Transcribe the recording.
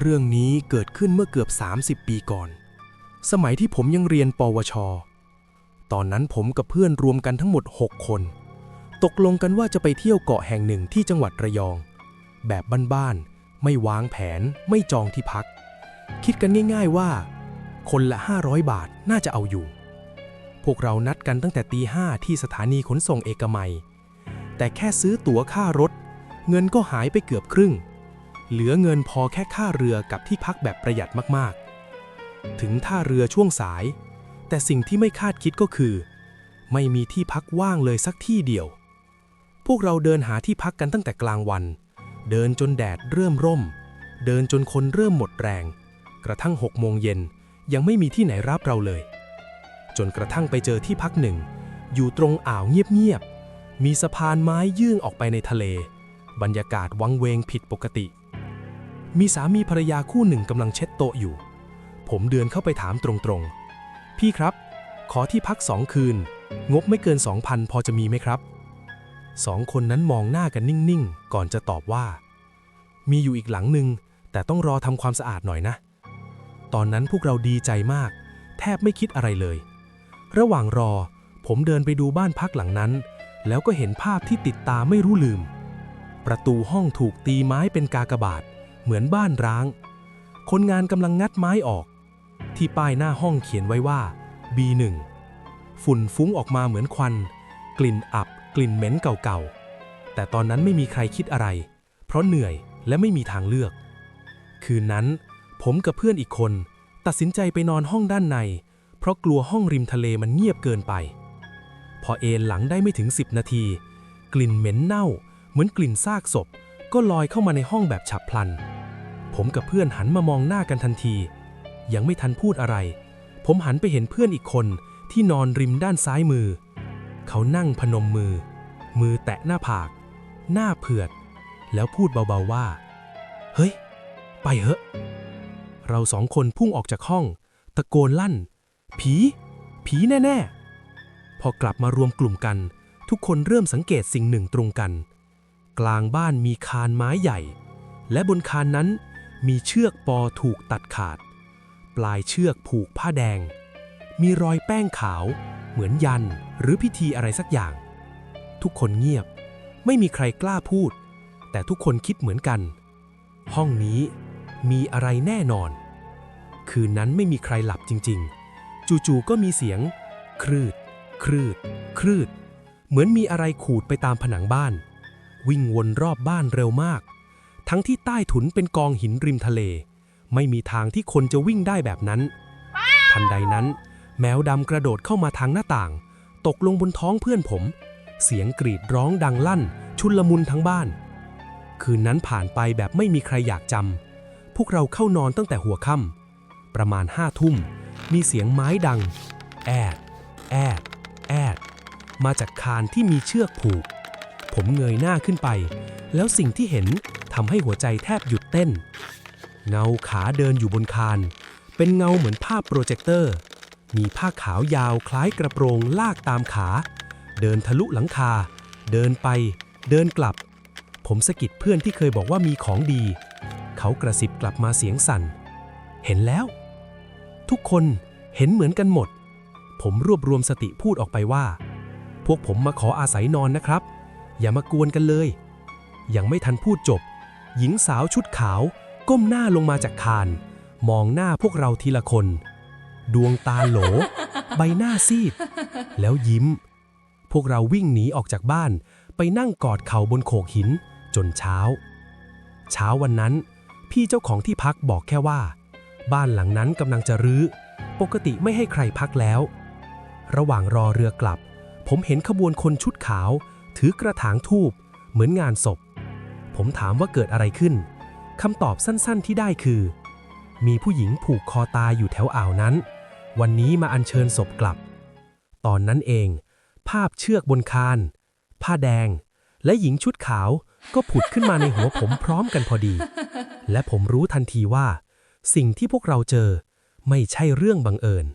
เรื่องนี้เกิดขึ้นเมื่อเกือบ 30 ปีก่อน สมัยที่ผมยังเรียนปวช ตอนนั้นผมกับเพื่อนรวมกันทั้งหมด 6 คน ตกลงกันว่าจะไปเที่ยวเกาะแห่งหนึ่งที่จังหวัดระยอง แบบบ้านๆ ไม่วางแผน ไม่จองที่พัก คิดกันง่าย ๆว่า คนละ 500 บาทน่าจะเอาอยู่ พวกเรานัดกันตั้งแต่ตีห้าที่สถานีขนส่งเอกมัย แต่แค่ซื้อตั๋วค่ารถ เงินก็หายไปเกือบครึ่ง เหลือเงินพอแค่ค่าเรือกับที่พักแบบประหยัดมากๆ ถึงท่าเรือช่วงสาย แต่สิ่งที่ไม่คาดคิดก็คือ ไม่มีที่พักว่างเลยสักที่เดียว พวกเราเดินหาที่พักกันตั้งแต่กลางวัน เดินจนแดดเริ่มร่ม เดินจนคนเริ่มหมดแรง กระทั่งหกโมงเย็นยังไม่มีที่ไหนรับเราเลย จนกระทั่งไปเจอที่พักหนึ่ง อยู่ตรงอ่าวเงียบๆมีสะพานไม้ยื่นออกไปในทะเล บรรยากาศวังเวงผิดปกติ มีสามีภรรยาคู่หนึ่งกำลังเช็ดโต๊ะอยู่ ผมเดินเข้าไปถามตรงๆ พี่ครับ ขอที่พักสองคืน งบไม่เกิน2,000พอจะมีไหมครับสองคนนั้นมองหน้ากันนิ่งๆ ก่อนจะตอบว่า มีอยู่อีกหลังหนึ่งแต่ต้องรอทำความสะอาดหน่อยนะ ตอนนั้นพวกเราดีใจมาก แทบไม่คิดอะไรเลย ระหว่างรอ ผมเดินไปดูบ้านพักหลังนั้น แล้วก็เห็นภาพที่ติดตาไม่รู้ลืม ประตูห้องถูกตีไม้เป็นกากบาท เหมือนบ้านร้าง คนงานกำลังงัดไม้ออก ที่ป้ายหน้าห้องเขียนไว้ว่า B1 ฝุ่นฟุ้งออกมาเหมือนควัน กลิ่นอับ กลิ่นเหม็นเก่าๆ แต่ตอนนั้นไม่มีใครคิดอะไร เพราะเหนื่อยและไม่มีทางเลือก คืนนั้น ผมกับเพื่อนอีกคน ตัดสินใจไปนอนห้องด้านใน เพราะกลัวห้องริมทะเลมันเงียบเกินไป พอเอนหลังได้ไม่ถึง 10 นาที กลิ่นเหม็นเน่า เหมือนกลิ่นซากศพ ก็ลอยเข้ามาในห้องแบบฉับพลัน ผมกับเพื่อนหันมามองหน้ากันทันที ยังไม่ทันพูดอะไร ผมหันไปเห็นเพื่อนอีกคนที่นอนริมด้านซ้ายมือ เขานั่งพนมมือ มือแตะหน้าผาก หน้าเผือด แล้วพูดเบาๆว่า เฮ้ย ไปเหอะ เราสองคนพุ่งออกจากห้อง ตะโกนลั่น ผี ผีแน่ ๆ พอกลับมารวมกลุ่มกัน ทุกคนเริ่มสังเกตสิ่งหนึ่งตรงกัน กลางบ้านมีคานไม้ใหญ่ และบนคานนั้น มีเชือกปอถูกตัดขาด ปลายเชือกผูกผ้าแดง มีรอยแป้งขาว เหมือนยันหรือพิธีอะไรสักอย่าง ทุกคนเงียบ ไม่มีใครกล้าพูด แต่ทุกคนคิดเหมือนกัน ห้องนี้มีอะไรแน่นอน คืนนั้นไม่มีใครหลับจริง ๆ จู่ๆก็มีเสียง ครืด ครืด ครืด เหมือนมีอะไรขูดไปตามผนังบ้าน วิ่งวนรอบบ้านเร็วมาก ทั้งที่ใต้ถุนเป็นกองหินริมทะเล ไม่มีทางที่คนจะวิ่งได้แบบนั้น ทันใดนั้น แมวดำกระโดดเข้ามาทางหน้าต่าง ตกลงบนท้องเพื่อนผม เสียงกรีดร้องดังลั่น ชุลมุนทั้งบ้าน คืนนั้นผ่านไปแบบไม่มีใครอยากจำพวกเราเข้านอนตั้งแต่หัวค่ำประมาณห้าทุ่ม มีเสียงไม้ดัง แอด แอด แอด มาจากคานที่มีเชือกผูก ผมเงยหน้าขึ้นไป แล้วสิ่งที่เห็นำให้หัวใจแทบหยุดเต้น เงาขาเดินอยู่บนคาน เป็นเงาเหมือนภาพโปรเจคเตอร์ มีผ้าขาวยาวคล้ายกระโปรงลากตามขา เดินทะลุหลังคา เดินไป เดินกลับ ผมสะกิดเพื่อนที่เคยบอกว่ามีของดี เขากระซิบกลับมาเสียงสั่น เห็นแล้ว ทุกคนเห็นเหมือนกันหมด ผมรวบรวมสติพูดออกไปว่า พวกผมมาขออาศัยนอนนะครับ อย่ามากวนกันเลย ยังไม่ทันพูดจบ หญิงสาวชุดขาว ก้มหน้าลงมาจากคาน มองหน้าพวกเราทีละคน ดวงตาโหล ใบหน้าซีด แล้วยิ้ม พวกเราวิ่งหนีออกจากบ้าน ไปนั่งกอดเข่าบนโขกหิน จนเช้า เช้าวันนั้น พี่เจ้าของที่พักบอกแค่ว่า บ้านหลังนั้นกำลังจะรื้อ ปกติไม่ให้ใครพักแล้ว ระหว่างรอเรือกลับ ผมเห็นขบวนคนชุดขาว ถือกระถางทูบเหมือนงานศพ ผมถามว่าเกิดอะไรขึ้น คำตอบสั้นๆที่ได้คือ มีผู้หญิงผูกคอตายอยู่แถวอ่าวนั้น วันนี้มาอัญเชิญศพกลับ ตอนนั้นเอง ภาพเชือกบนคาน ผ้าแดง และหญิงชุดขาวก็ผุดขึ้นมาในหัวผมพร้อมกันพอดี และผมรู้ทันทีว่า สิ่งที่พวกเราเจอไม่ใช่เรื่องบังเอิญ